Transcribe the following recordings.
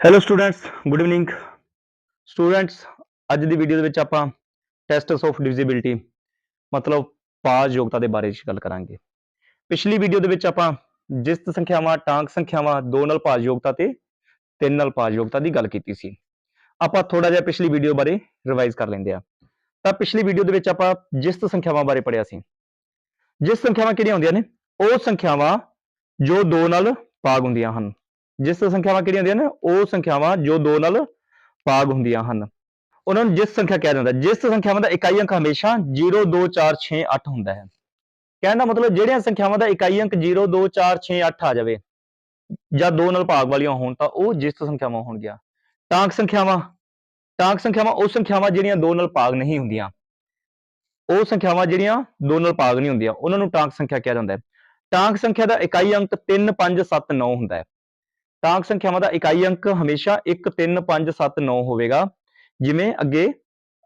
Hello students good evening students ਅੱਜ ਦੀ video ਦੇ ਵਿੱਚ ਆਪਾਂ ਟੈਸਟਸ ਆਫ ਡਿਵਿਜ਼ਿਬਿਲਟੀ ਮਤਲਬ ਪਾਜ ਯੋਗਤਾ ਦੇ ਬਾਰੇ ਵਿੱਚ ਗੱਲ ਕਰਾਂਗੇ। ਪਿਛਲੀ ਵੀਡੀਓ ਦੇ ਵਿੱਚ ਆਪਾਂ ਜਿਸਤ ਸੰਖਿਆਵਾਂ, ਟਾਂਕ ਸੰਖਿਆਵਾਂ, ਦੋ ਨਾਲ ਭਾਜ ਯੋਗਤਾ ਤੇ ਤਿੰਨ ਨਾਲ ਭਾਜ ਯੋਗਤਾ ਦੀ ਗੱਲ ਕੀਤੀ ਸੀ। ਆਪਾਂ ਥੋੜਾ ਜਿਹਾ ਪਿਛਲੀ ਵੀਡੀਓ ਬਾਰੇ ਰਿਵਾਈਜ਼ ਕਰ ਲੈਂਦੇ ਆ ਤਾਂ ਪਿਛਲੀ ਵੀਡੀਓ ਦੇ ਵਿੱਚ ਆਪਾਂ ਜਿਸਤ ਸੰਖਿਆਵਾਂ ਬਾਰੇ ਪੜਿਆ ਸੀ। ਜਿਸ ਸੰਖਿਆਵਾਂ ਕਿਹੜੀਆਂ ਹੁੰਦੀਆਂ ਨੇ? ਉਹ ਸੰਖਿਆਵਾਂ ਜੋ ਦੋ ਨਾਲ ਭਾਗ ਹੁੰਦੀਆਂ ਹਨ। ਜਿਸ ਸੰਖਿਆਵਾਂ ਕਿਹੜੀਆਂ ਹੁੰਦੀਆਂ ਨੇ, ਉਹ ਸੰਖਿਆਵਾਂ ਜੋ ਦੋ ਨਾਲ ਭਾਗ ਹੁੰਦੀਆਂ ਹਨ। ਉਹਨਾਂ ਨੂੰ ਜਿਸ ਸੰਖਿਆ ਕਿਹਾ ਜਾਂਦਾ, ਜਿਸ ਸੰਖਿਆਵਾਂ ਦਾ ਇਕਾਈ ਅੰਕ ਹਮੇਸ਼ਾ 0 2 4 6 8 ਹੁੰਦਾ ਹੈ। ਕਹਿਣ ਦਾ ਮਤਲਬ ਜਿਹੜੀਆਂ ਸੰਖਿਆਵਾਂ ਦਾ ਇਕਾਈ ਅੰਕ 0 2 4 6 8 ਆ ਜਾਵੇ, ਜਾਂ ਦੋ ਨਾਲ ਭਾਗ ਵਾਲੀਆਂ ਹੋਣ, ਤਾਂ ਉਹ ਜਿਸ ਸੰਖਿਆਵਾਂ ਹੋਣਗੀਆਂ। ਟਾਂਕ ਸੰਖਿਆਵਾਂ ਟਾਂਕ ਸੰਖਿਆਵਾਂ ਉਹ ਸੰਖਿਆਵਾਂ ਜਿਹੜੀਆਂ ਦੋ ਨਾਲ ਭਾਗ ਨਹੀਂ ਹੁੰਦੀਆਂ। ਉਹ ਸੰਖਿਆਵਾਂ ਜਿਹੜੀਆਂ ਦੋ ਨਾਲ ਭਾਗ ਨਹੀਂ ਹੁੰਦੀਆਂ, ਉਹਨਾਂ ਨੂੰ ਟਾਂਕ ਸੰਖਿਆ ਕਿਹਾ ਜਾਂਦਾ ਹੈ। ਟਾਂਕ ਸੰਖਿਆ ਦਾ ਇਕਾਈ ਅੰਕ 3 5 7 9 ਹੁੰਦਾ ਹੈ। ਟਾਂਕ ਸੰਖਿਆਵਾਂ ਦਾ ਇਕਾਈ ਅੰਕ ਹਮੇਸ਼ਾ 1 3 5 7 9 ਹੋਵੇਗਾ, ਜਿਵੇਂ ਅੱਗੇ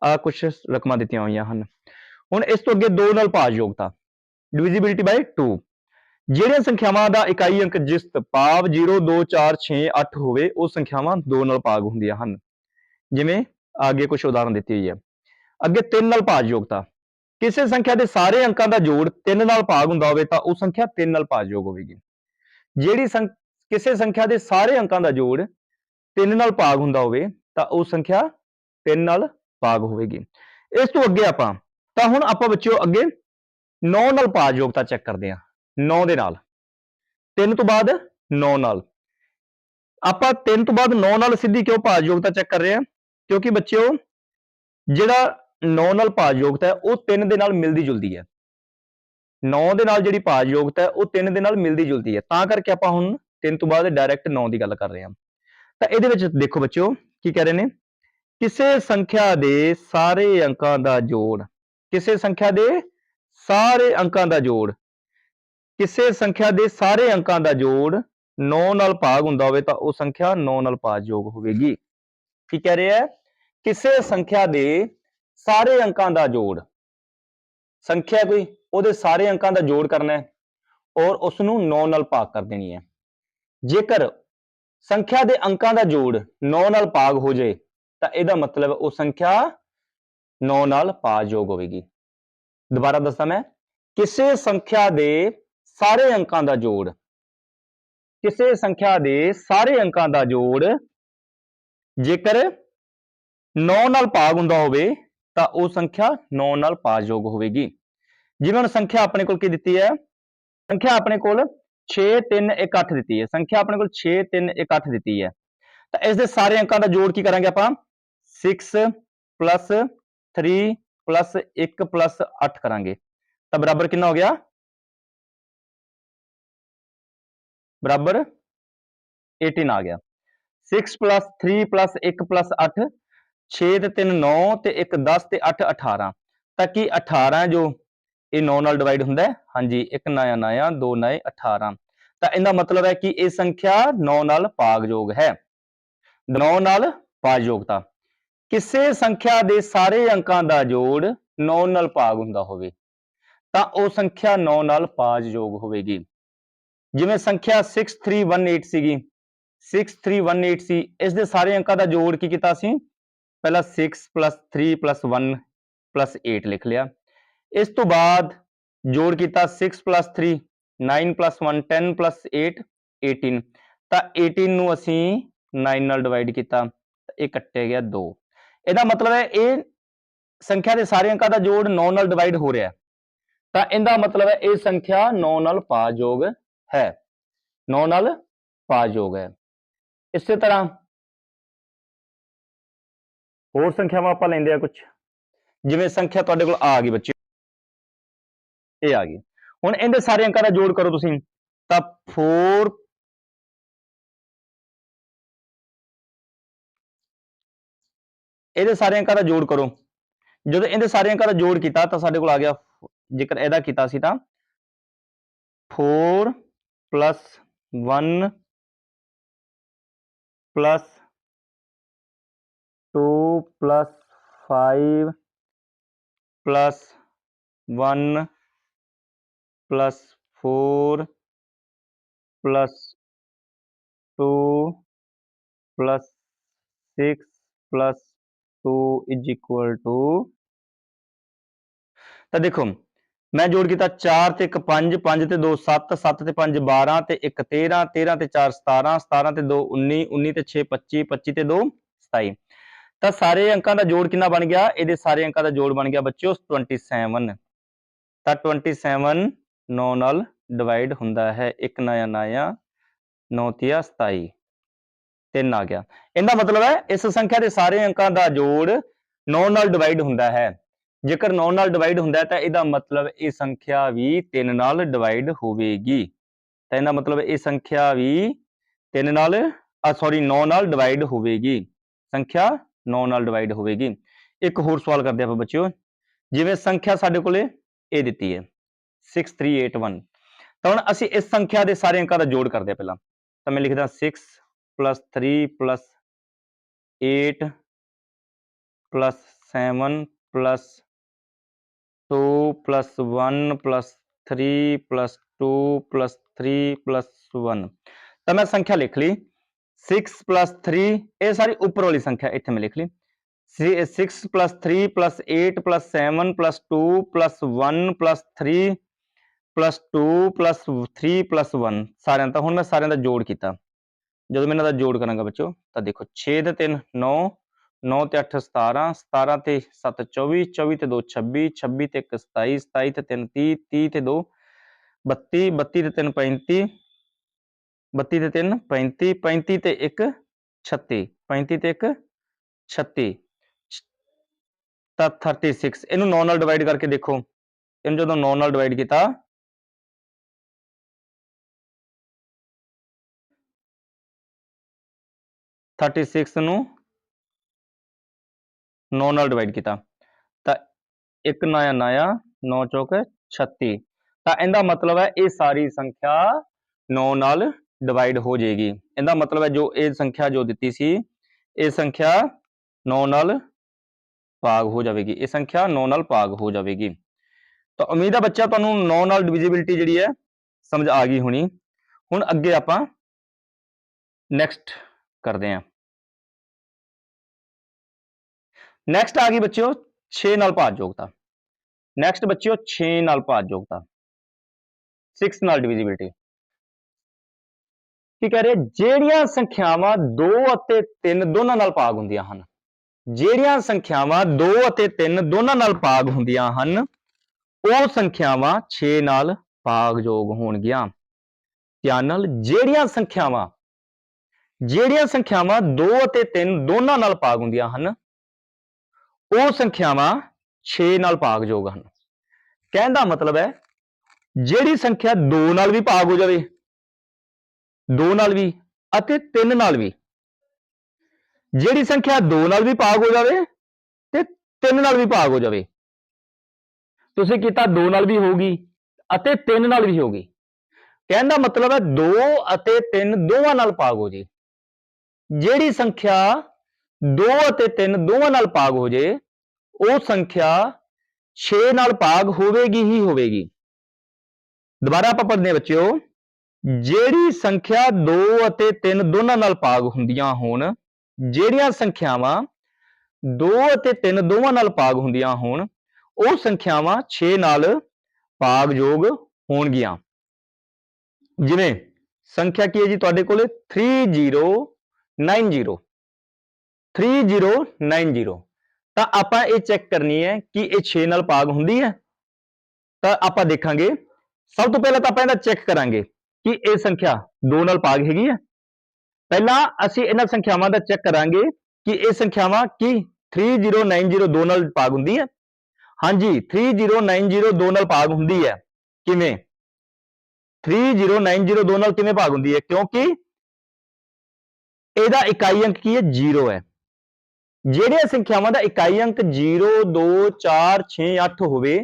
ਆ ਕੁਝ ਰਕਮਾਂ ਦਿੱਤੀਆਂ ਹੋਈਆਂ ਹਨ। ਹੁਣ ਇਸ ਤੋਂ ਅੱਗੇ 2 ਨਾਲ ਭਾਜ ਯੋਗਤਾ ਡਿਵੀਜ਼ਿਬਿਲਟੀ ਬਾਈ 2 ਜਿਹੜੀਆਂ ਸੰਖਿਆਵਾਂ ਦਾ ਇਕਾਈ ਅੰਕ ਜਿਸਤ ਭਾਵ 0 2 4 6 8 ਹੋਵੇ, ਉਹ ਸੰਖਿਆਵਾਂ 2 ਨਾਲ ਭਾਗ ਹੁੰਦੀਆਂ ਹਨ। ਜਿਵੇਂ ਅੱਗੇ ਕੁਝ ਉਦਾਹਰਨ ਦਿੱਤੀ ਹੋਈ ਹੈ। ਅੱਗੇ 3 ਨਾਲ ਭਾਜ ਯੋਗਤਾ ਕਿਸੇ ਸੰਖਿਆ ਦੇ ਸਾਰੇ ਅੰਕਾਂ ਦਾ ਜੋੜ 3 ਨਾਲ ਭਾਗ ਹੁੰਦਾ ਹੋਵੇ ਤਾਂ ਉਹ ਸੰਖਿਆ 3 ਨਾਲ ਭਾਜਯੋਗ ਹੋਵੇਗੀ। ਜਿਹੜੀ ਸੰਖ ਕਿਸੇ ਸੰਖਿਆ ਦੇ ਸਾਰੇ ਅੰਕਾਂ ਦਾ ਜੋੜ 3 ਨਾਲ ਭਾਗ ਹੁੰਦਾ ਹੋਵੇ, ਤਾਂ ਉਹ ਸੰਖਿਆ 3 ਨਾਲ ਭਾਗ ਹੋਵੇਗੀ। ਇਸ ਤੋਂ ਅੱਗੇ ਆਪਾਂ, ਤਾਂ ਹੁਣ ਆਪਾਂ ਬੱਚਿਓ ਅੱਗੇ 9 ਨਾਲ ਭਾਜਯੋਗਤਾ ਚੈੱਕ ਕਰਦੇ ਹਾਂ 9 ਦੇ ਨਾਲ। 3 ਤੋਂ ਬਾਅਦ 9 ਨਾਲ। ਆਪਾਂ 3 ਤੋਂ ਬਾਅਦ 9 ਨਾਲ ਸਿੱਧੀ ਕਿਉਂ ਭਾਜਯੋਗਤਾ ਚੈੱਕ ਕਰ ਰਹੇ ਹਾਂ? ਕਿਉਂਕਿ ਬੱਚਿਓ, ਜਿਹੜਾ 9 ਨਾਲ ਭਾਜ ਯੋਗਤਾ ਹੈ, ਉਹ 3 ਦੇ ਨਾਲ ਮਿਲਦੀ ਜੁਲਦੀ ਹੈ। 9 ਦੇ ਨਾਲ ਜਿਹੜੀ ਭਾਜ ਯੋਗਤਾ ਹੈ, ਉਹ 3 ਦੇ ਨਾਲ ਮਿਲਦੀ ਜੁਲਦੀ ਹੈ। ਤਾਂ ਕਰਕੇ ਆਪਾਂ ਹੁਣ 3 ਤੋਂ ਬਾਅਦ ਡਾਇਰੈਕਟ 9 ਦੀ ਗੱਲ ਕਰ ਰਹੇ ਹਾਂ। ਤਾਂ ਇਹਦੇ ਵਿੱਚ ਦੇਖੋ ਬੱਚਿਓ, ਕੀ ਕਹਿ ਰਹੇ ਨੇ? ਕਿਸੇ ਸੰਖਿਆ ਦੇ ਸਾਰੇ ਅੰਕਾਂ ਦਾ ਜੋੜ, ਕਿਸੇ ਸੰਖਿਆ ਦੇ ਸਾਰੇ ਅੰਕਾਂ ਦਾ ਜੋੜ, ਕਿਸੇ ਸੰਖਿਆ ਦੇ ਸਾਰੇ ਅੰਕਾਂ ਦਾ ਜੋੜ 9 ਨਾਲ ਭਾਗ ਹੁੰਦਾ ਹੋਵੇ ਤਾਂ ਉਹ ਸੰਖਿਆ 9 ਨਾਲ ਭਾਜਯੋਗ ਹੋਵੇਗੀ। ਕੀ ਕਹਿ ਰਿਹਾ ਹੈ? ਕਿਸੇ ਸੰਖਿਆ ਦੇ ਸਾਰੇ ਅੰਕਾਂ ਦਾ ਜੋੜ, ਸੰਖਿਆ ਕੋਈ, ਉਹਦੇ ਸਾਰੇ ਅੰਕਾਂ ਦਾ ਜੋੜ ਕਰਨਾ ਹੈ ਔਰ ਉਸ ਨੂੰ 9 ਨਾਲ ਭਾਗ ਕਰ ਦੇਣੀ ਹੈ। ਜੇਕਰ ਸੰਖਿਆ ਦੇ ਅੰਕਾਂ ਦਾ ਜੋੜ 9 ਨਾਲ ਭਾਗ ਹੋ ਜਾਏ, ਤਾਂ ਇਹਦਾ ਮਤਲਬ ਉਹ ਸੰਖਿਆ 9 ਨਾਲ ਭਾਜਯੋਗ ਹੋਵੇਗੀ। ਦੁਬਾਰਾ ਦੱਸਾਂ ਮੈਂ, ਕਿਸੇ ਸੰਖਿਆ ਦੇ ਸਾਰੇ ਅੰਕਾਂ ਦਾ ਜੋੜ, ਕਿਸੇ ਸੰਖਿਆ ਦੇ ਸਾਰੇ ਅੰਕਾਂ ਦਾ ਜੋੜ ਜੇਕਰ 9 ਨਾਲ ਭਾਗ ਹੁੰਦਾ ਹੋਵੇ, ਤਾਂ ਉਹ ਸੰਖਿਆ 9 ਨਾਲ ਭਾਜਯੋਗ ਹੋਵੇਗੀ। ਜਿਵੇਂ ਹੁਣ ਸੰਖਿਆ ਆਪਣੇ ਕੋਲ ਕੀ ਦਿੱਤੀ ਹੈ? ਸੰਖਿਆ ਆਪਣੇ ਕੋਲ 6 3 1 8 ਦਿੱਤੀ ਹੈ ਸੰਖਿਆ ਆਪਣੇ ਕੋਲ 6 3 1 8 ਦਿੱਤੀ ਹੈ ਤਾਂ ਇਸ ਦੇ ਸਾਰੇ ਅੰਕਾਂ ਦਾ ਜੋੜ ਕੀ ਕਰਾਂਗੇ ਆਪਾਂ 6 3 1 8 ਕਰਾਂਗੇ ਤਾਂ ਬਰਾਬਰ ਕਿੰਨਾ ਹੋ ਗਿਆ ਬਰਾਬਰ 18 ਆ ਗਿਆ 6 3 1 8 6 ਤੇ 3 9 ਤੇ 1 10 ਤੇ 8 18 ਤਾਂ ਕੀ 18 ਜੋ ਇਹ 9 ਨਾਲ ਡਿਵਾਈਡ ਹੁੰਦਾ ਹੈ। ਹਾਂਜੀ, ਇੱਕ ਨਾਇਆ ਨਾਇਆ ਦੋ ਨਾਏ 18 ਤਾਂ ਇਹਦਾ ਮਤਲਬ ਹੈ ਕਿ ਇਹ ਸੰਖਿਆ 9 ਨਾਲ ਭਾਗਯੋਗ ਹੈ। 9 ਨਾਲ ਭਾਗਯੋਗਤਾ ਕਿਸੇ ਸੰਖਿਆ ਦੇ ਸਾਰੇ ਅੰਕਾਂ ਦਾ ਜੋੜ 9 ਨਾਲ ਭਾਗ ਹੁੰਦਾ ਹੋਵੇ, ਤਾਂ ਉਹ ਸੰਖਿਆ 9 ਨਾਲ ਭਾਜਯੋਗ ਹੋਵੇਗੀ। ਜਿਵੇਂ ਸੰਖਿਆ 6318 ਸੀਗੀ। 6318 ਸੀ। ਇਸ ਦੇ ਸਾਰੇ ਅੰਕਾਂ ਦਾ ਜੋੜ ਕੀ ਕੀਤਾ ਸੀ? ਪਹਿਲਾਂ 6 3 1 8 ਲਿਖ ਲਿਆ। ਇਸ ਤੋਂ ਬਾਅਦ ਜੋੜ ਕੀਤਾ 6 3 9 1 10 8 18 ਤਾਂ 18 ਨੂੰ ਅਸੀਂ 9 ਨਾਲ ਡਿਵਾਈਡ ਕੀਤਾ ਇਹ ਕੱਟਿਆ ਗਿਆ 2 ਇਹਦਾ ਮਤਲਬ ਹੈ ਇਹ ਸੰਖਿਆ ਦੇ ਸਾਰੇ ਅੰਕਾਂ ਦਾ ਜੋੜ 9 ਨਾਲ ਡਿਵਾਈਡ ਹੋ ਰਿਹਾ ਤਾਂ ਇਹਦਾ ਮਤਲਬ ਹੈ ਇਹ ਸੰਖਿਆ 9 ਨਾਲ ਭਾਜਯੋਗ ਹੈ। 9 ਨਾਲ ਭਾਜਯੋਗ ਹੈ। ਇਸੇ ਤਰ੍ਹਾਂ ਹੋਰ ਸੰਖਿਆਵਾਂ ਆਪਾਂ ਲੈਂਦੇ ਆ ਕੁਝ ਜਿਵੇਂ ਸੰਖਿਆ ਤੁਹਾਡੇ ਕੋਲ ਆ ਗਈ ਬੱਚੇ ਇਹ ਆ ਗਈ। ਹੁਣ ਇਹਦੇ ਸਾਰੇ ਅੰਕਾਂ ਦਾ ਜੋੜ ਕਰੋ ਤੁਸੀਂ। ਤਾਂ 4 ਇਹਦੇ ਸਾਰੇ ਅੰਕਾਂ ਦਾ ਜੋੜ ਕਰੋ। ਜਦੋਂ ਇਹਦੇ ਸਾਰੇ ਅੰਕਾਂ ਦਾ ਜੋੜ ਕੀਤਾ, ਤਾਂ ਸਾਡੇ ਕੋਲ ਆ ਗਿਆ ਜੇਕਰ ਇਹਦਾ ਕੀਤਾ ਸੀ ਤਾਂ 4 1 plus 2 plus 5 plus 1 plus 4 plus 2 plus 6 plus 2 is equal to ਤਾਂ ਦੇਖੋ, ਮੈਂ ਜੋੜ ਕੀਤਾ 4 ਤੇ 1 5 5 ਤੇ 2 7 7 ਤੇ 5 12 ਤੇ 1 13 13 ਤੇ 4 17 17 ਤੇ 2 19 19 ਤੇ 6 25 25 ਤੇ 2 27 ਤਾਂ ਸਾਰੇ ਅੰਕਾਂ ਦਾ ਜੋੜ ਕਿੰਨਾ ਬਣ ਗਿਆ? ਇਹਦੇ ਸਾਰੇ ਅੰਕਾਂ ਦਾ ਜੋੜ ਬਣ ਗਿਆ ਬੱਚਿਓ 27 ਤਾਂ 27 9 ਨਾਲ ਡਿਵਾਈਡ ਹੁੰਦਾ ਹੈ 1 ਨਇਆ ਨਇਆ 9 ਤੀਆ 27 ਤਿੰਨ ਆ ਗਿਆ। ਇਹਦਾ ਮਤਲਬ ਹੈ, ਇਸ ਸੰਖਿਆ ਦੇ ਸਾਰੇ ਅੰਕਾਂ ਦਾ ਜੋੜ 9 ਨਾਲ ਡਿਵਾਈਡ ਹੁੰਦਾ ਹੈ। ਜੇਕਰ 9 ਨਾਲ ਡਿਵਾਈਡ ਹੁੰਦਾ ਤਾਂ ਇਹਦਾ ਮਤਲਬ ਇਹ ਸੰਖਿਆ ਵੀ 3 ਨਾਲ ਡਿਵਾਈਡ ਹੋਵੇਗੀ। ਤਾਂ ਇਹਦਾ ਮਤਲਬ ਇਹ ਸੰਖਿਆ ਵੀ 3 ਨਾਲ ਆ ਸੌਰੀ 9 ਨਾਲ ਡਿਵਾਈਡ ਹੋਵੇਗੀ। ਸੰਖਿਆ 9 ਨਾਲ ਡਿਵਾਈਡ ਹੋਵੇਗੀ। ਇੱਕ ਹੋਰ ਸਵਾਲ ਕਰਦੇ ਆਪਾਂ ਬੱਚਿਓ। ਜਿਵੇਂ ਸੰਖਿਆ ਸਾਡੇ ਕੋਲੇ ਇਹ ਦਿੱਤੀ ਹੈ। 6381 ਤਾਂ ਹੁਣ ਅਸੀਂ ਇਸ ਸੰਖਿਆ ਦੇ ਸਾਰੇ ਅੰਕਾਂ ਦਾ ਜੋੜ ਕਰਦੇ ਹਾਂ ਪਹਿਲਾਂ ਤਾਂ ਮੈਂ ਲਿਖਦਾ 6 plus 3 plus 8 plus 7 plus 2 plus 1 plus 3 plus 2 plus 3 plus 1 ਤਾਂ ਮੈਂ ਸੰਖਿਆ ਲਿਖ ਲਈ 6 plus 3 ਇਹ ਸਾਰੀ ਉੱਪਰ ਵਾਲੀ ਸੰਖਿਆ ਇੱਥੇ ਮੈਂ ਲਿਖ ਲਈ 6 plus 3 plus 8 plus 7 plus 2 plus 1 plus 3 plus 2 plus 3 plus 1 ਸਾਰਿਆਂ ਦਾ ਹੁਣ ਮੈਂ ਸਾਰਿਆਂ ਦਾ ਜੋੜ ਕੀਤਾ। ਜਦੋਂ ਮੈਂ ਇਹਨਾਂ ਦਾ ਜੋੜ ਕਰਾਂਗਾ ਬੱਚੋ ਤਾਂ ਦੇਖੋ 6 ਤੇ 3 9 9 ਤੇ 8 17 17 ਤੇ 7 24 24 ਤੇ 2 26 26 ਤੇ 1 27 27 ਤੇ 3 30 30 ਤੇ 2 32 32 ਤੇ 3 35 32 ਤੇ 3 35 35 ਤੇ 1 36 35 ਤੇ 1 36 ਤਾਂ 36 ਇਹਨੂੰ 9 ਨਾਲ ਡਿਵਾਈਡ ਕਰਕੇ ਦੇਖੋ। ਇਹਨੂੰ ਜਦੋਂ 9 ਨਾਲ ਡਿਵਾਈਡ ਕੀਤਾ ਥਰਟੀ ਸਿਕਸ ਨੂੰ 9 ਨਾਲ ਡਿਵਾਈਡ ਕੀਤਾ। ਤਾਂ ਇੱਕ ਨਇਆ ਨਇਆ 9 ਚੌਕ 36 ਤਾਂ ਇਹਦਾ ਮਤਲਬ ਹੈ ਇਹ ਸਾਰੀ ਸੰਖਿਆ 9 ਨਾਲ ਡਿਵਾਈਡ ਹੋ ਜਾਏਗੀ। ਇਹਦਾ ਮਤਲਬ ਹੈ ਜੋ ਇਹ ਸੰਖਿਆ ਜੋ ਦਿੱਤੀ ਸੀ, ਇਹ ਸੰਖਿਆ 9 ਨਾਲ ਭਾਗ ਹੋ ਜਾਵੇਗੀ। ਇਹ ਸੰਖਿਆ 9 ਨਾਲ ਭਾਗ ਹੋ ਜਾਵੇਗੀ। ਤਾਂ ਉਮੀਦ ਹੈ ਬੱਚਾ ਤੁਹਾਨੂੰ 9 ਨਾਲ ਡਿਵੀਜ਼ਿਬਿਲਟੀ ਜਿਹੜੀ ਹੈ ਸਮਝ ਆ ਗਈ ਹੋਣੀ। ਹੁਣ ਅੱਗੇ ਆਪਾਂ ਨੈਕਸਟ ਕਰਦੇ ਹਾਂ। ਨੈਕਸਟ ਆ ਗਈ ਬੱਚਿਓ 6 ਨਾਲ ਭਾਜ ਯੋਗਤਾ। ਨੈਕਸਟ ਬੱਚਿਓ 6 ਨਾਲ ਭਾਜ ਯੋਗਤਾ। 6 ਨਾਲ ਡਿਵੀਜ਼ਿਬਿਲਟੀ ਕੀ ਕਹਿ ਰਹੇ? ਜਿਹੜੀਆਂ ਸੰਖਿਆਵਾਂ 2 ਅਤੇ 3 ਦੋਨਾਂ ਨਾਲ ਭਾਗ ਹੁੰਦੀਆਂ ਹਨ, ਜਿਹੜੀਆਂ ਸੰਖਿਆਵਾਂ 2 ਅਤੇ 3 ਦੋਨਾਂ ਨਾਲ ਭਾਗ ਹੁੰਦੀਆਂ ਹਨ, ਉਹ ਸੰਖਿਆਵਾਂ 6 ਨਾਲ ਭਾਗਯੋਗ ਹੋਣਗੀਆਂ। ਧਿਆਨ ਨਾਲ, ਜਿਹੜੀਆਂ ਸੰਖਿਆਵਾਂ ਜਿਹੜੀਆਂ ਸੰਖਿਆਵਾਂ 2 ਅਤੇ 3 ਦੋਨਾਂ ਨਾਲ ਭਾਗ ਹੁੰਦੀਆਂ ਹਨ ਉਹ ਸੰਖਿਆਵਾਂ 6 ਨਾਲ ਭਾਗਯੋਗ ਹਨ। ਕਹਿਣ ਦਾ ਮਤਲਬ ਹੈ, ਜਿਹੜੀ ਸੰਖਿਆ 2 ਨਾਲ ਵੀ ਭਾਗ ਹੋ ਜਾਵੇ 2 ਨਾਲ ਵੀ ਅਤੇ 3 ਨਾਲ ਵੀ, ਜਿਹੜੀ ਸੰਖਿਆ 2 ਨਾਲ ਵੀ ਭਾਗ ਹੋ ਜਾਵੇ ਤੇ 3 ਨਾਲ ਵੀ ਭਾਗ ਹੋ ਜਾਵੇ। ਤੁਸੀਂ ਕੀਤਾ 2 ਨਾਲ ਵੀ ਹੋਊਗੀ ਅਤੇ 3 ਨਾਲ ਵੀ ਹੋਊਗੀ। ਕਹਿਣ ਦਾ ਮਤਲਬ ਹੈ 2 ਅਤੇ 3 ਦੋਵਾਂ ਨਾਲ ਭਾਗ ਹੋ ਜੇ। ਜਿਹੜੀ ਸੰਖਿਆ 2 ਅਤੇ 3 ਦੋਵਾਂ ਨਾਲ ਭਾਗ ਹੋ ਜੇ, ਉਹ ਸੰਖਿਆ 6 ਨਾਲ ਭਾਗ ਹੋਵੇਗੀ ਹੀ ਹੋਵੇਗੀ। ਦੁਬਾਰਾ ਆਪਾਂ ਪੜ੍ਹਦੇ ਹਾਂ ਬੱਚਿਓ, ਜਿਹੜੀ ਸੰਖਿਆ 2 ਅਤੇ 3 ਦੋਨਾਂ ਨਾਲ ਭਾਗ ਹੁੰਦੀਆਂ ਹੋਣ, ਜਿਹੜੀਆਂ ਸੰਖਿਆਵਾਂ 2 ਅਤੇ 3 ਦੋਵਾਂ ਨਾਲ ਭਾਗ ਹੁੰਦੀਆਂ ਹੋਣ, ਉਹ ਸੰਖਿਆਵਾਂ 6 ਨਾਲ ਭਾਗ ਯੋਗ ਹੋਣਗੀਆਂ। ਜਿਵੇਂ, ਸੰਖਿਆ ਕੀ ਹੈ ਜੀ ਤੁਹਾਡੇ ਕੋਲੇ? 3090 3090 ਤਾਂ ਆਪਾਂ ਇਹ ਚੈੱਕ ਕਰਨੀ ਹੈ ਕਿ ਇਹ 6 ਨਾਲ ਭਾਗ ਹੁੰਦੀ ਹੈ। ਤਾਂ ਆਪਾਂ ਦੇਖਾਂਗੇ। ਸਭ ਤੋਂ ਪਹਿਲਾਂ ਤਾਂ ਆਪਾਂ ਇਹਦਾ ਚੈੱਕ ਕਰਾਂਗੇ ਕਿ ਇਹ ਸੰਖਿਆ 2 ਨਾਲ ਭਾਗ ਹੈਗੀ ਹੈ। ਪਹਿਲਾਂ ਅਸੀਂ ਇਹਨਾਂ ਸੰਖਿਆਵਾਂ ਦਾ ਚੈੱਕ ਕਰਾਂਗੇ ਕਿ ਇਹ ਸੰਖਿਆਵਾਂ ਕੀ? 3090 2 ਨਾਲ ਭਾਗ ਹੁੰਦੀ ਹੈ। ਹਾਂਜੀ 3090 2 ਨਾਲ ਭਾਗ ਹੁੰਦੀ ਹੈ। ਕਿਵੇਂ? 3090 2 ਨਾਲ ਕਿਵੇਂ ਭਾਗ ਹੁੰਦੀ ਹੈ? ਕਿਉਂਕਿ ਇਹਦਾ ਇਕਾਈ ਅੰਕ ਕੀ ਹੈ? 0 ਹੈ। ਜਿਹੜੀਆਂ ਸੰਖਿਆਵਾਂ ਦਾ ਇਕਾਈ ਅੰਕ 0 2 4 6 8 ਹੋਵੇ,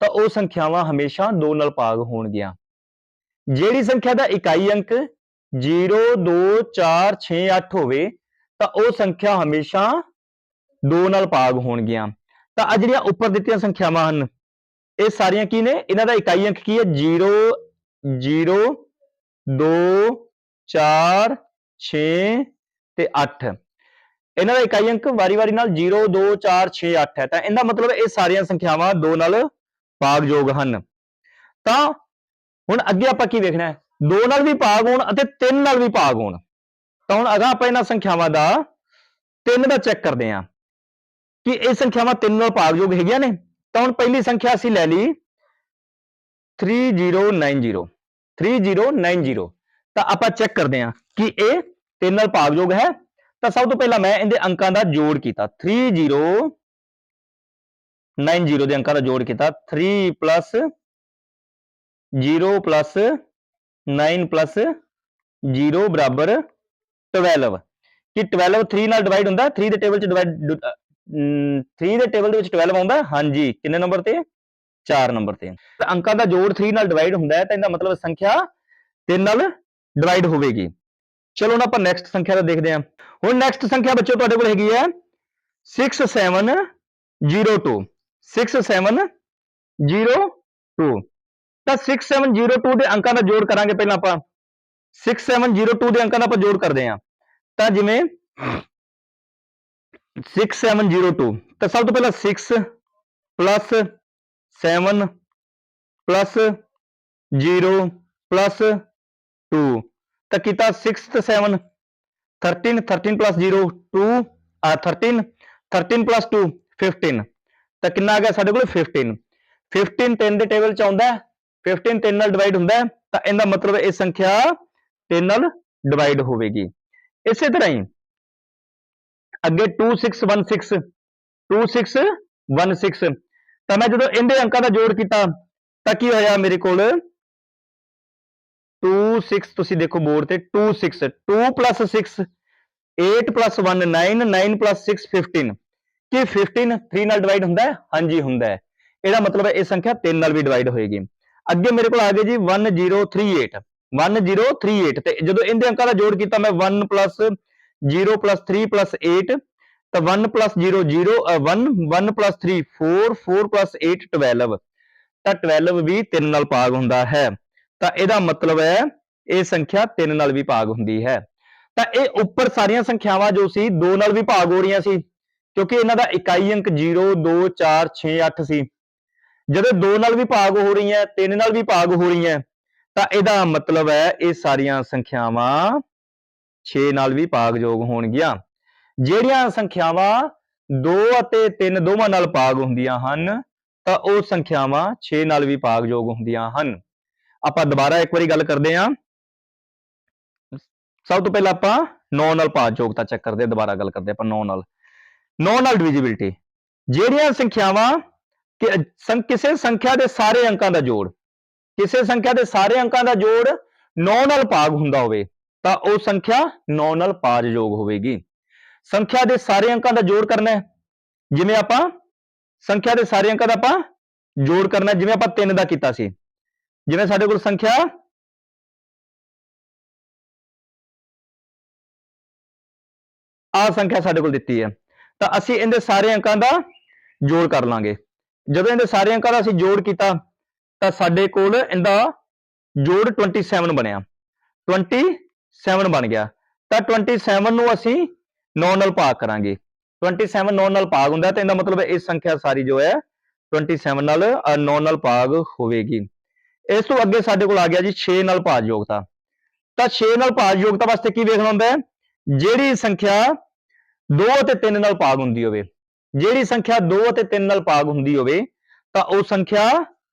ਤਾਂ ਉਹ ਸੰਖਿਆਵਾਂ ਹਮੇਸ਼ਾ 2 ਨਾਲ ਭਾਗ ਹੋਣਗੀਆਂ। ਜਿਹੜੀ ਸੰਖਿਆ ਦਾ ਇਕਾਈ ਅੰਕ 0 2 4 6 8 ਹੋਵੇ, ਤਾਂ ਉਹ ਸੰਖਿਆ ਹਮੇਸ਼ਾ 2 ਨਾਲ ਭਾਗ ਹੋਣਗੀਆਂ। ਤਾਂ ਆ ਜਿਹੜੀਆਂ ਉੱਪਰ ਦਿੱਤੀਆਂ ਸੰਖਿਆਵਾਂ ਹਨ, ਇਹ ਸਾਰੀਆਂ ਕੀ ਨੇ? ਇਹਨਾਂ ਦਾ ਇਕਾਈ ਅੰਕ ਕੀ ਹੈ? 0 0 2 4 6 ਤੇ 8 ਇਹਨਾਂ ਦਾ ਇਕਾਈ ਅੰਕ ਵਾਰੀ-ਵਾਰੀ ਨਾਲ 0 2 4 6 8 ਹੈ। ਤਾਂ ਇਹਦਾ ਮਤਲਬ ਇਹ ਸਾਰੀਆਂ ਸੰਖਿਆਵਾਂ 2 ਨਾਲ ਭਾਗਯੋਗ ਹਨ। ਤਾਂ ਹੁਣ ਅੱਗੇ ਆਪਾਂ ਕੀ ਵੇਖਣਾ ਹੈ? 2 ਨਾਲ ਵੀ ਭਾਗ ਹੋਣ ਅਤੇ 3 ਨਾਲ ਵੀ ਭਾਗ ਹੋਣ। ਤਾਂ ਹੁਣ ਅਗਾ ਆਪਾਂ ਇਹਨਾਂ ਸੰਖਿਆਵਾਂ ਦਾ 3 ਦਾ ਚੈੱਕ ਕਰਦੇ ਹਾਂ। ਕਿ ਇਹ ਸੰਖਿਆਵਾਂ 3 ਨਾਲ ਭਾਗਯੋਗ ਹੈਗੀਆਂ ਨੇ? ਤਾਂ ਹੁਣ ਪਹਿਲੀ ਸੰਖਿਆ ਅਸੀਂ ਲੈ ਲਈ 3090 3090 ਤਾਂ ਆਪਾਂ ਚੈੱਕ ਕਰਦੇ ਹਾਂ ਕਿ ਇਹ 3 ਨਾਲ ਭਾਗਯੋਗ ਹੈ ਤਾਂ ਸਭ ਤੋਂ ਪਹਿਲਾਂ ਮੈਂ ਇਹਦੇ ਅੰਕਾਂ ਦਾ ਜੋੜ ਕੀਤਾ। 3090 ਦੇ ਅੰਕਾਂ ਦਾ ਜੋੜ ਕੀਤਾ। 3 plus 0 plus 9 plus 0 ਬਰਾਬਰ 12 ਕਿ 12 3 ਨਾਲ ਡਿਵਾਈਡ ਹੁੰਦਾ 3 ਦੇ ਟੇਬਲ ਚ ਡਿਵਾਈਡ 3 ਦੇ ਟੇਬਲ ਦੇ ਵਿੱਚ 12 ਆਉਂਦਾ, ਹਾਂਜੀ, ਕਿੰਨੇ ਨੰਬਰ ਤੇ? 4 ਨੰਬਰ ਤੇ। ਤਾਂ ਅੰਕਾਂ ਦਾ ਜੋੜ 3 ਨਾਲ ਡਿਵਾਈਡ ਹੁੰਦਾ ਹੈ, ਤਾਂ ਇਹਦਾ ਮਤਲਬ ਸੰਖਿਆ 3 ਨਾਲ ਡਿਵਾਈਡ ਹੋਵੇਗੀ। ਚਲੋ ਹੁਣ ਆਪਾਂ ਨੈਕਸਟ ਸੰਖਿਆ ਦਾ ਦੇਖਦੇ ਹਾਂ ਹੁਣ ਨੈਕਸਟ ਸੰਖਿਆ ਬੱਚਿਓ ਤੁਹਾਡੇ ਕੋਲ ਹੈਗੀ ਹੈ 6702 6702 ਤਾਂ 6702 ਦੇ ਅੰਕਾਂ ਦਾ ਜੋੜ ਕਰਾਂਗੇ ਪਹਿਲਾਂ ਆਪਾਂ 6702 ਦੇ ਅੰਕਾਂ ਦਾ ਆਪਾਂ ਜੋੜ ਕਰਦੇ ਹਾਂ ਤਾਂ ਜਿਵੇਂ 6702 ਤਾਂ ਸਭ ਤੋਂ ਪਹਿਲਾਂ 6 ਪਲੱਸ 7 ਪਲੱਸ 0 ਪਲੱਸ 2 ਤਾਂ ਕੀਤਾ 6 ਤੇ 7 13 13 plus 0 2 ਆ 13 13 2 15 ਤਾਂ ਕਿੰਨਾ ਆ ਗਿਆ ਸਾਡੇ ਕੋਲ? 15 15 3 ਦੇ ਟੇਬਲ ਚ ਆਉਂਦਾ ਹੈ 15 3 ਨਾਲ ਡਿਵਾਈਡ ਹੁੰਦਾ ਤਾਂ ਇਹਦਾ ਮਤਲਬ ਇਹ ਸੰਖਿਆ 3 ਨਾਲ ਡਿਵਾਈਡ ਹੋਵੇਗੀ। ਇਸੇ ਤਰ੍ਹਾਂ ਹੀ ਅੱਗੇ 2616 2616 ਤਾਂ ਮੈਂ ਜਦੋਂ ਇਹਦੇ ਅੰਕਾਂ ਦਾ ਜੋੜ ਕੀਤਾ, ਤਾਂ ਕੀ ਹੋਇਆ ਮੇਰੇ ਕੋਲ? 2 6 ਤੁਸੀਂ ਦੇਖੋ ਬੋਰਡ ਤੇ 2 6 2 plus 6 8 plus 1 9 9 plus 6 15 ਕੀ 15 3 ਨਾਲ ਡਿਵਾਈਡ ਹੁੰਦਾ ਹੈ? ਹਾਂਜੀ ਹੁੰਦਾ ਹੈ। ਇਹਦਾ ਮਤਲਬ ਹੈ ਇਹ ਸੰਖਿਆ 3 ਨਾਲ ਵੀ ਡਿਵਾਈਡ ਹੋਏਗੀ। ਅੱਗੇ ਮੇਰੇ ਕੋਲ ਆ ਗਿਆ ਜੀ 1038 1038 ਤੇ ਜਦੋਂ ਇਹਦੇ ਅੰਕਾਂ ਦਾ ਜੋੜ ਕੀਤਾ ਮੈਂ 1 plus 0 plus 3 plus 8 ਤਾਂ 1 plus 0 0 ਅ, 1 1 plus 3 4 4 plus 8 12 ਤਾਂ 12 ਵੀ 3 ਨਾਲ ਭਾਗ ਹੁੰਦਾ ਹੈ। ਤਾਂ ਇਹਦਾ ਮਤਲਬ ਹੈ ਇਹ ਸੰਖਿਆ 3 ਨਾਲ ਵੀ ਭਾਗ ਹੁੰਦੀ ਹੈ। ਤਾਂ ਇਹ ਉੱਪਰ ਸਾਰੀਆਂ ਸੰਖਿਆਵਾਂ ਜੋ ਸੀ 2 ਨਾਲ ਵੀ ਭਾਗ ਹੋ ਰਹੀਆਂ ਸੀ, ਕਿਉਂਕਿ ਇਹਨਾਂ ਦਾ ਇਕਾਈ ਅੰਕ 0 2 4 6 8 ਸੀ। ਜਦੋਂ 2 ਨਾਲ ਵੀ ਭਾਗ ਹੋ ਰਹੀਆਂ 3 ਨਾਲ ਵੀ ਭਾਗ ਹੋ ਰਹੀਆਂ, ਤਾਂ ਇਹਦਾ ਮਤਲਬ ਹੈ ਇਹ ਸਾਰੀਆਂ ਸੰਖਿਆਵਾਂ 6 ਨਾਲ ਵੀ ਭਾਗਯੋਗ ਹੋਣਗੀਆਂ। ਜਿਹੜੀਆਂ ਸੰਖਿਆਵਾਂ 2 ਅਤੇ 3 ਦੋਵਾਂ ਨਾਲ ਭਾਗ ਹੁੰਦੀਆਂ ਹਨ, ਤਾਂ ਉਹ ਸੰਖਿਆਵਾਂ 6 ਨਾਲ ਵੀ ਭਾਗਯੋਗ ਹੁੰਦੀਆਂ ਹਨ। ਆਪਾਂ ਦੁਬਾਰਾ ਇੱਕ ਵਾਰੀ ਗੱਲ ਕਰਦੇ ਹਾਂ। ਸਭ ਤੋਂ ਪਹਿਲਾਂ ਆਪਾਂ 9 ਨਾਲ ਭਾਗਯੋਗਤਾ ਚੈੱਕ ਕਰਦੇ ਹਾਂ, ਦੁਬਾਰਾ ਗੱਲ ਕਰਦੇ ਹਾਂ ਆਪਾਂ 9 ਨਾਲ। 9 ਨਾਲ ਡਿਵੀਜ਼ਿਬਿਲਟੀ ਜਿਹੜੀਆਂ ਸੰਖਿਆਵਾਂ ਕਿ ਸੰ- ਕਿਸੇ ਸੰਖਿਆ ਦੇ ਸਾਰੇ ਅੰਕਾਂ ਦਾ ਜੋੜ, ਕਿਸੇ ਸੰਖਿਆ ਦੇ ਸਾਰੇ ਅੰਕਾਂ ਦਾ ਜੋੜ 9 ਨਾਲ ਭਾਗ ਹੁੰਦਾ ਹੋਵੇ, ਤਾਂ ਉਹ ਸੰਖਿਆ 9 ਨਾਲ ਭਾਜਯੋਗ ਹੋਵੇਗੀ। ਸੰਖਿਆ ਦੇ ਸਾਰੇ ਅੰਕਾਂ ਦਾ ਜੋੜ ਕਰਨਾ ਹੈ। ਜਿਵੇਂ ਆਪਾਂ, ਸੰਖਿਆ ਦੇ ਸਾਰੇ ਅੰਕਾਂ ਦਾ ਆਪਾਂ ਜੋੜ ਕਰਨਾ ਜਿਵੇਂ ਆਪਾਂ 3 ਦਾ ਕੀਤਾ ਸੀ। ਜਿਵੇਂ ਸਾਡੇ ਕੋਲ ਸੰਖਿਆ ਆ ਸੰਖਿਆ ਸਾਡੇ ਕੋਲ ਦਿੱਤੀ ਹੈ। ਤਾਂ ਅਸੀਂ ਇਹਦੇ ਸਾਰੇ ਅੰਕਾਂ ਦਾ ਜੋੜ ਕਰ ਲਾਂਗੇ। ਜਦੋਂ ਇਹਦੇ ਸਾਰੇ ਅੰਕਾਂ ਦਾ ਅਸੀਂ ਜੋੜ ਕੀਤਾ, ਤਾਂ ਸਾਡੇ ਕੋਲ ਇਹਦਾ ਜੋੜ 27 ਬਣਿਆ। 27 ਬਣ ਗਿਆ। ਤਾਂ 27 ਨੂੰ ਅਸੀਂ 9 ਨਾਲ ਭਾਗ ਕਰਾਂਗੇ। 27 9 ਨਾਲ ਭਾਗ ਹੁੰਦਾ ਤਾਂ ਇਹਦਾ ਮਤਲਬ ਹੈ ਇਹ ਸੰਖਿਆ ਸਾਰੀ ਜੋ ਹੈ 27 ਨਾਲ 9 ਨਾਲ ਭਾਗ ਹੋਵੇਗੀ। ਇਸ ਤੋਂ ਅੱਗੇ ਸਾਡੇ ਕੋਲ ਆ ਗਿਆ ਜੀ 6 ਨਾਲ ਭਾਜਯੋਗਤਾ ਤਾਂ 6 ਨਾਲ ਭਾਜਯੋਗਤਾ ਵਾਸਤੇ ਕੀ ਵੇਖਣਾ ਹੁੰਦਾ ਹੈ? ਜਿਹੜੀ ਸੰਖਿਆ 2 ਅਤੇ 3 ਨਾਲ ਭਾਗ ਹੁੰਦੀ ਹੋਵੇ। ਜਿਹੜੀ ਸੰਖਿਆ 2 ਅਤੇ 3 ਨਾਲ ਭਾਗ ਹੁੰਦੀ ਹੋਵੇ, ਤਾਂ ਉਹ ਸੰਖਿਆ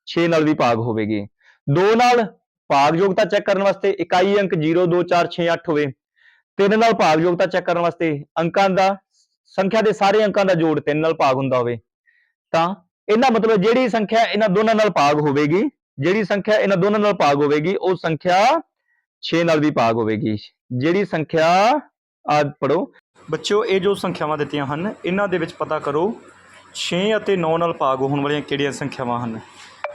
6 ਨਾਲ ਵੀ ਭਾਗ ਹੋਵੇਗੀ। 2 ਨਾਲ ਭਾਗ ਯੋਗਤਾ ਚੈੱਕ ਕਰਨ ਵਾਸਤੇ ਇਕਾਈ ਅੰਕ 0 2 4 6 8 ਹੋਵੇ। 3 ਨਾਲ ਭਾਗ ਯੋਗਤਾ ਚੈੱਕ ਕਰਨ ਵਾਸਤੇ ਅੰਕਾਂ ਦਾ, ਸੰਖਿਆ ਦੇ ਸਾਰੇ ਅੰਕਾਂ ਦਾ ਜੋੜ 3 ਨਾਲ ਭਾਗ ਹੁੰਦਾ ਹੋਵੇ। ਤਾਂ ਇਹਦਾ ਮਤਲਬ ਜਿਹੜੀ ਸੰਖਿਆ ਇਹਨਾਂ ਦੋਨਾਂ ਨਾਲ ਭਾਗ ਹੋਵੇਗੀ ਜਿਹੜੀ ਸੰਖਿਆ ਇਹਨਾਂ ਦੋਨਾਂ ਨਾਲ ਭਾਗ ਹੋਵੇਗੀ, ਉਹ ਸੰਖਿਆ 6 ਨਾਲ ਵੀ ਭਾਗ ਹੋਵੇਗੀ। ਜਿਹੜੀ ਸੰਖਿਆ ਆਦ ਪੜੋ ਬੱਚਿਓ, ਇਹ ਜੋ ਸੰਖਿਆਵਾਂ ਦਿੱਤੀਆਂ ਹਨ, ਇਹਨਾਂ ਦੇ ਵਿੱਚ ਪਤਾ ਕਰੋ 6 ਅਤੇ 9 ਨਾਲ ਭਾਗ ਹੋਣ ਵਾਲੀਆਂ ਕਿਹੜੀਆਂ ਸੰਖਿਆਵਾਂ ਹਨ?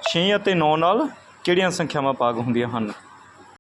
6 ਅਤੇ 9 ਨਾਲ ਕਿਹੜੀਆਂ ਸੰਖਿਆਵਾਂ ਭਾਗ ਹੁੰਦੀਆਂ ਹਨ?